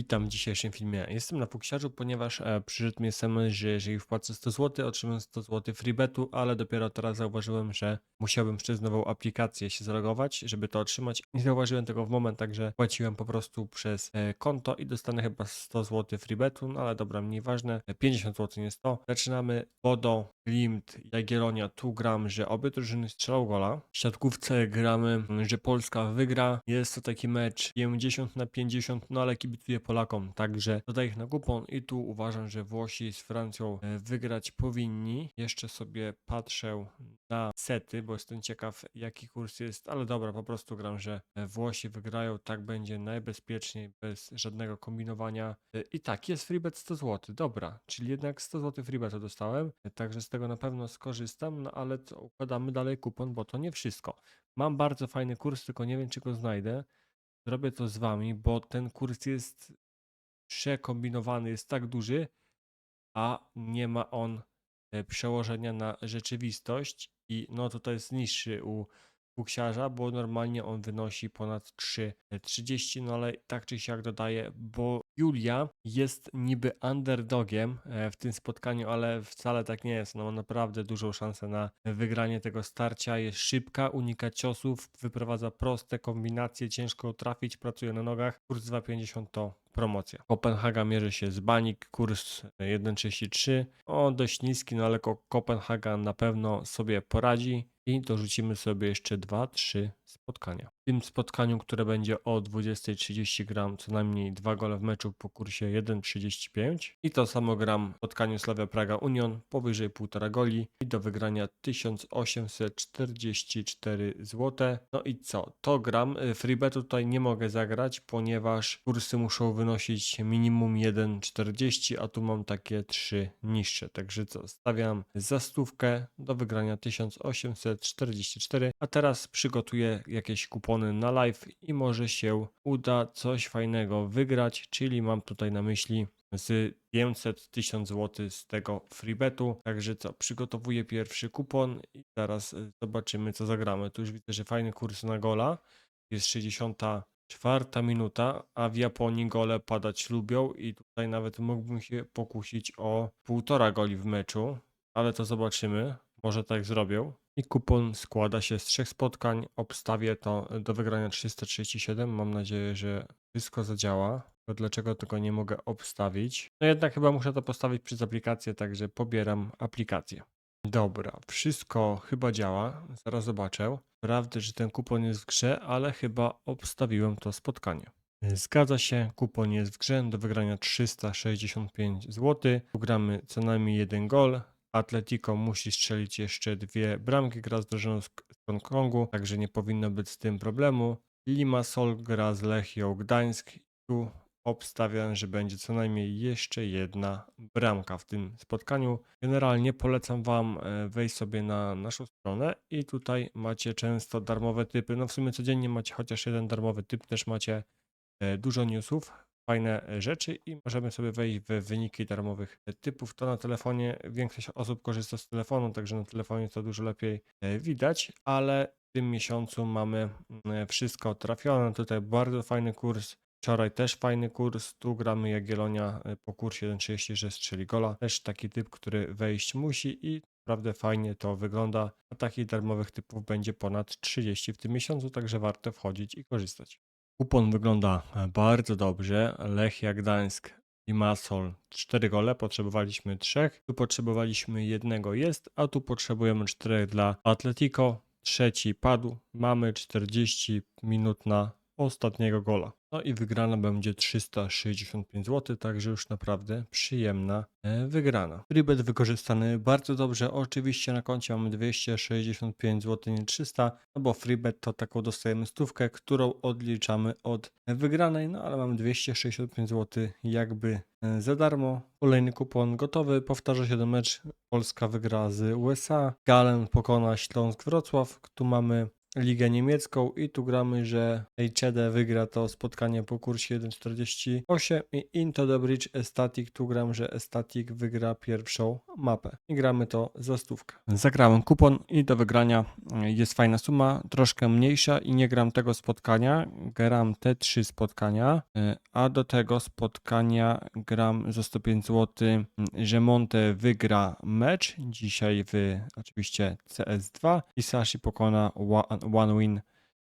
Witam w dzisiejszym filmie. Jestem na Fuksiarzu, ponieważ e, przyszedł mi SMS, że jeżeli wpłacę 100 zł, otrzymam 100 zł freebetu, ale dopiero teraz zauważyłem, że musiałbym przez nową aplikację się zalogować, żeby to otrzymać. Nie zauważyłem tego w moment, także płaciłem po prostu przez e, konto i dostanę chyba 100 zł freebetu, no ale dobra, mniej ważne. E, 50 zł nie 100. Zaczynamy. Bodo, Glimt, Jagiellonia. Tu gram, że obie drużyny strzelą gola. W siatkówce gramy, że Polska wygra. Jest to taki mecz 50 na 50, no ale kibicuję Polakom, także dodaję ich na kupon i tu uważam, że Włosi z Francją e, wygrać powinni. Jeszcze sobie patrzę na sety, bo jestem ciekaw jaki kurs jest, ale dobra, po prostu gram, że e, Włosi wygrają, tak będzie najbezpieczniej, bez żadnego kombinowania. E, I tak, jest freebet 100 zł, dobra, czyli jednak 100 zł freebetu dostałem, także tego na pewno skorzystam, no ale układamy dalej kupon, bo to nie wszystko. Mam bardzo fajny kurs, tylko nie wiem czy go znajdę. Zrobię to z wami, bo ten kurs jest przekombinowany, jest tak duży, a nie ma on e, przełożenia na rzeczywistość i no to to jest niższy u fuksiarza, bo normalnie on wynosi ponad 3,30, no ale tak czy siak dodaję, bo Julia jest niby underdogiem e, w tym spotkaniu, ale wcale tak nie jest. No ma naprawdę dużą szansę na wygranie tego starcia. Jest szybka, unika ciosów, wyprowadza proste kombinacje, ciężko trafić, pracuje na nogach. Kurs 2,50 to promocja. Kopenhaga mierzy się z Banik, kurs 1,33. O, dość niski, no ale Ko- Kopenhaga na pewno sobie poradzi. I dorzucimy sobie jeszcze 2-3 spotkania. Tym spotkaniu, które będzie o 20.30 gram co najmniej dwa gole w meczu po kursie 1.35 i to samo gram w spotkaniu Slavia Praga Union powyżej 1,5 goli i do wygrania 1844 zł. No i co? To gram. Y, Freebetu tutaj nie mogę zagrać, ponieważ kursy muszą wynosić minimum 1,40, a tu mam takie 3 niższe. Także co? Stawiam za stówkę do wygrania 1844, a teraz przygotuję jakieś kupony na live i może się uda coś fajnego wygrać, czyli mam tutaj na myśli z 500 1000 zł z tego freebetu. Także co, przygotowuję pierwszy kupon i zaraz y, zobaczymy co zagramy. Tu już widzę, że fajny kurs na gola. Jest 64 minuta, a w Japonii gole padać lubią i tutaj nawet mógłbym się pokusić o półtora goli w meczu, ale to zobaczymy. Może tak zrobią. I kupon składa się z trzech spotkań. Obstawię to do wygrania 337. Mam nadzieję, że wszystko zadziała. Bo dlaczego tego nie mogę obstawić? No jednak chyba muszę to postawić przez aplikację, także pobieram aplikację. Dobra, wszystko chyba działa. Zaraz zobaczę. Prawda, że ten kupon jest w grze, ale chyba obstawiłem to spotkanie. Zgadza się, kupon jest w grze do wygrania 365 zł. Ugramy co najmniej jeden gol. Atletico musi strzelić jeszcze dwie bramki, gra z drużyną z Hongkongu, także nie powinno być z tym problemu. Limassol gra z Lechią Gdańsk. Tu obstawiam, że będzie co najmniej jeszcze jedna bramka w tym spotkaniu. Generalnie polecam Wam e, wejść sobie na naszą stronę i tutaj macie często darmowe typy. No w sumie codziennie macie chociaż jeden darmowy typ, też macie e, dużo newsów, fajne e, rzeczy i możemy sobie wejść w wyniki darmowych e, typów. To na telefonie większość osób korzysta z telefonu, także na telefonie to dużo lepiej e, widać, ale w tym miesiącu mamy mm, wszystko trafione. Tutaj bardzo fajny kurs. Wczoraj też fajny kurs. Tu gramy Jagiellonia po kursie 1,30, że strzeli gola. Też taki typ, który wejść musi i naprawdę fajnie to wygląda. A takich darmowych typów będzie ponad 30 w tym miesiącu, także warto wchodzić i korzystać. Kupon wygląda e, bardzo dobrze. Lechia Gdańsk i Masol 4 gole, potrzebowaliśmy 3. Tu potrzebowaliśmy jednego jest, a tu potrzebujemy 4 dla Atletico. Trzeci padł. Mamy 40 minut na ostatniego gola. No i wygrana będzie 365 zł, także już naprawdę przyjemna e, wygrana. Freebet wykorzystany bardzo dobrze. Oczywiście na koncie mamy 265 zł, nie 300, no bo freebet to taką dostajemy stówkę, którą odliczamy od wygranej, no ale mamy 265 zł jakby e, za darmo. Kolejny kupon gotowy, powtarza się ten mecz. Polska wygra z USA, Galen pokona Śląsk Wrocław. Tu mamy Ligę Niemiecką i tu gramy, że Eichede wygra to spotkanie po kursie 1.48 i Into the Bridge Estatic, tu gram, że Estatic wygra pierwszą mapę. I gramy to za stówkę. Zagrałem kupon i do wygrania y, jest fajna suma, troszkę mniejsza i nie gram tego spotkania, gram te trzy spotkania, y, a do tego spotkania gram za 105 zł, że Monte wygra mecz. Dzisiaj w oczywiście CS2 i Sashi pokona one Win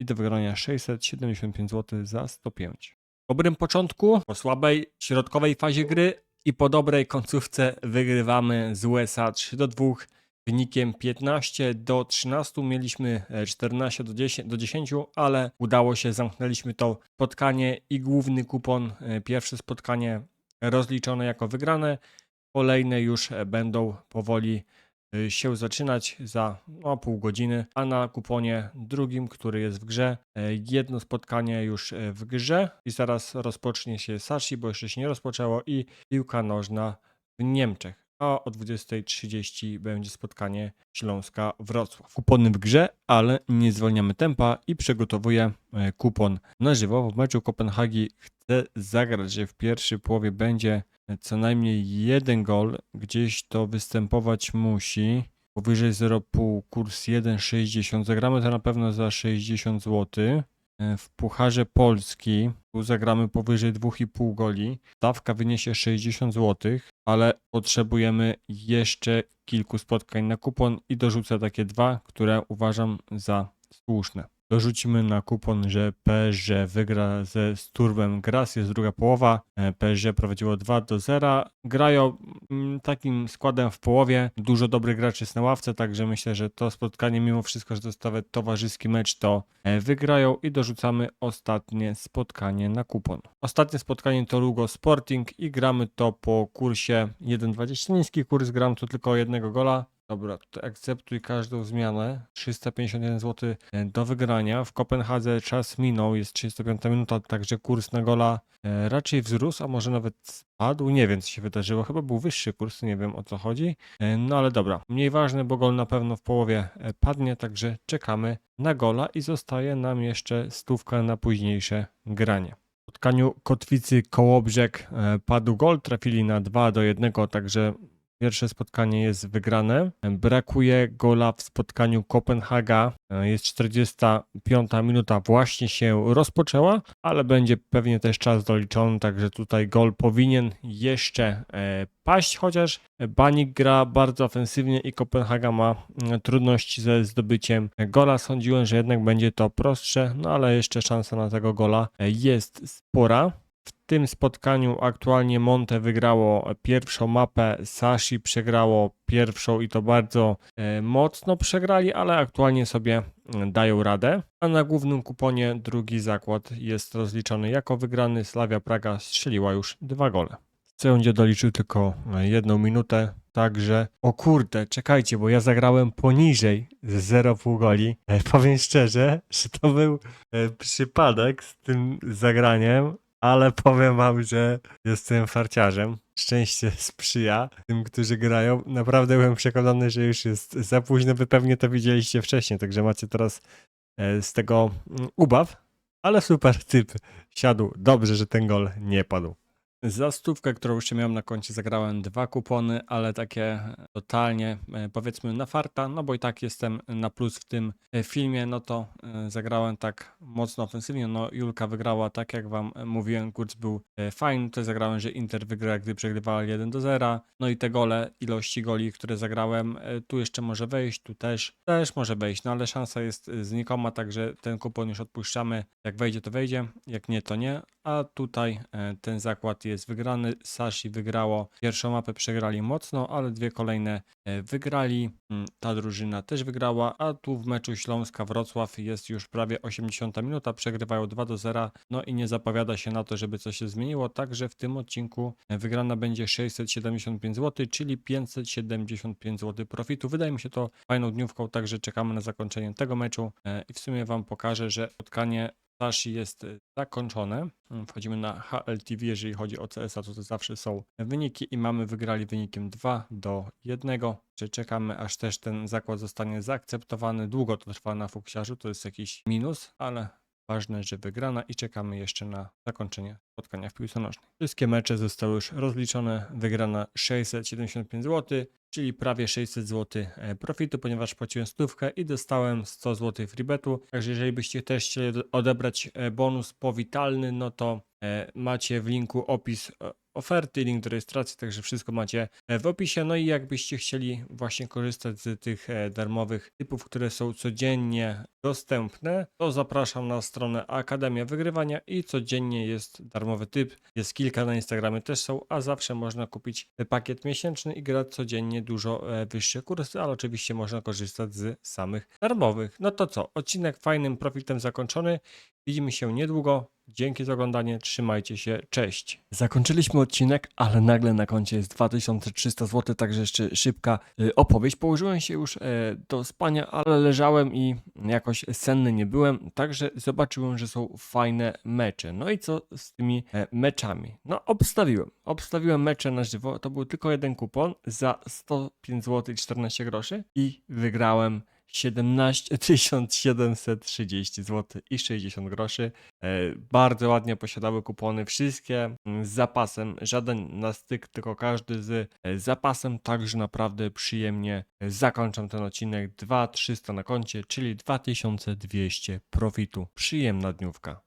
i do wygrania 675 zł za 105. Po dobrym początku, po słabej środkowej fazie gry i po dobrej końcówce wygrywamy z USA 3 do 2 wynikiem 15 do 13. Mieliśmy e, 14 do 10, do 10, ale udało się, zamknęliśmy to spotkanie i główny kupon, e, pierwsze spotkanie rozliczone jako wygrane. Kolejne już będą powoli się zaczynać za no, pół godziny, a na kuponie drugim, który jest w grze, e, jedno spotkanie już e, w grze i zaraz rozpocznie się Sashi, bo jeszcze się nie rozpoczęło i piłka nożna w Niemczech. A o 20.30 będzie spotkanie Śląska-Wrocław. Kupony w grze, ale nie zwolniamy tempa i przygotowuję kupon na żywo. W meczu Kopenhagi chcę zagrać, że w pierwszej połowie będzie co najmniej jeden gol. Gdzieś to występować musi. Powyżej 0,5 kurs 1,60. Zagramy to na pewno za 60 zł. E, W Pucharze Polski tu zagramy powyżej 2,5 goli. Stawka wyniesie 60 zł, ale potrzebujemy jeszcze kilku spotkań na kupon i dorzucę takie dwa, które uważam za słuszne. Dorzucimy na kupon, że PSG wygra ze Sturmem Graz, jest druga połowa. E, PSG prowadziło 2 do 0. Grają mm, takim składem w połowie. Dużo dobrych graczy jest na ławce, także myślę, że to spotkanie, mimo wszystko, że to towarzyski mecz, to e, wygrają i dorzucamy ostatnie spotkanie na kupon. Ostatnie spotkanie to Lugo Sporting i gramy to po kursie 1,20. Niski kurs, gram to tylko jednego gola. Dobra, to akceptuj każdą zmianę. 351 zł do wygrania. W Kopenhadze czas minął, jest 35 minuta, także kurs na gola e, raczej wzrósł, a może nawet spadł. Nie wiem, co się wydarzyło. Chyba był wyższy kurs, nie wiem o co chodzi. E, No ale dobra, mniej ważne, bo gol na pewno w połowie e, padnie, także czekamy na gola i zostaje nam jeszcze stówka na późniejsze granie. W spotkaniu Kotwicy Kołobrzeg e, padł gol, trafili na 2 do 1, także Pierwsze spotkanie jest wygrane. Brakuje gola w spotkaniu Kopenhaga. E, Jest 45 minuta, właśnie się rozpoczęła, ale będzie pewnie też czas doliczony, także tutaj gol powinien jeszcze e, paść, chociaż Banik gra bardzo ofensywnie i Kopenhaga ma mm, trudności ze zdobyciem gola. Sądziłem, że jednak będzie to prostsze, no ale jeszcze szansa na tego gola e, jest spora. Tym spotkaniu aktualnie Monte wygrało pierwszą mapę, Sashi przegrało pierwszą i to bardzo e, mocno przegrali, ale aktualnie sobie mm, dają radę. A na głównym kuponie drugi zakład jest rozliczony jako wygrany. Slavia Praga strzeliła już dwa gole. C będzie doliczył tylko e, jedną minutę, także o kurde, czekajcie, bo ja zagrałem poniżej z 0,5 goli. E, powiem szczerze, że to był e, przypadek z tym zagraniem, ale powiem wam, że jestem farciarzem. Szczęście sprzyja tym, którzy grają. Naprawdę byłem przekonany, że już jest za późno. Wy pewnie to widzieliście wcześniej, także macie teraz e, z tego mm, ubaw. Ale super typ siadł. Dobrze, że ten gol nie padł. Za stówkę, którą jeszcze miałem na koncie, zagrałem dwa kupony, ale takie totalnie e, powiedzmy na farta, no bo i tak jestem na plus w tym e, filmie, no to e, zagrałem tak mocno ofensywnie. No Julka wygrała tak jak wam mówiłem, kurs był e, fajny, to zagrałem, że Inter wygra, gdy przegrywała 1 do 0. No i te gole, ilości goli, które zagrałem, e, tu jeszcze może wejść, tu też, też może wejść, no ale szansa jest e, znikoma, także ten kupon już odpuszczamy. Jak wejdzie, to wejdzie, jak nie, to nie. A tutaj e, ten zakład jest wygrany. Sashi wygrało pierwszą mapę, przegrali mocno, ale dwie kolejne e, wygrali. Mm, Ta drużyna też wygrała, a tu w meczu Śląska-Wrocław jest już prawie 80 minuta, przegrywają 2 do 0. No i nie zapowiada się na to, żeby coś się zmieniło, także w tym odcinku e, wygrana będzie 675 zł, czyli 575 zł profitu. Wydaje mi się to fajną dniówką, także czekamy na zakończenie tego meczu e, i w sumie wam pokażę, że spotkanie Sashi jest y, zakończone. Mm, Wchodzimy na HLTV, jeżeli chodzi o CS-a, to, to zawsze są wyniki i mamy wygrali wynikiem 2 do 1. Czy czekamy, aż też ten zakład zostanie zaakceptowany. Długo to trwa na fuksiarzu, to jest jakiś minus, ale ważne, że wygrana i czekamy jeszcze na zakończenie spotkania w piłce nożnej. Wszystkie mecze zostały już rozliczone, wygrana 675 zł, czyli prawie 600 zł e, profitu, ponieważ płaciłem stówkę i dostałem 100 zł freebetu. Także jeżeli byście też chcieli odebrać e, bonus powitalny, no to e, macie w linku opis oferty, link do rejestracji, także wszystko macie e, w opisie. No i jakbyście chcieli właśnie korzystać z tych e, darmowych typów, które są codziennie dostępne, to zapraszam na stronę Akademia Wygrywania i codziennie jest darmowy typ. Jest kilka na Instagramie też są, a zawsze można kupić pakiet miesięczny i grać codziennie dużo e, wyższe kursy, ale oczywiście można korzystać z samych darmowych. No to co, odcinek fajnym profitem zakończony. Widzimy się niedługo. Dzięki za oglądanie, trzymajcie się, cześć. Zakończyliśmy odcinek, ale nagle na koncie jest 2300 zł, także jeszcze szybka y, opowieść. Położyłem się już e, do spania, ale leżałem i jakoś senny nie byłem, także zobaczyłem, że są fajne mecze. No i co z tymi e, meczami? No obstawiłem, obstawiłem mecze na żywo, to był tylko jeden kupon za 105 zł i 14 groszy i wygrałem 17 730 zł i 60 groszy. E, Bardzo ładnie posiadały kupony, wszystkie mm, z zapasem, żaden na styk, tylko każdy z e, zapasem, także naprawdę przyjemnie zakończam ten odcinek. 2300 na koncie, czyli 2200 profitu. Przyjemna dniówka.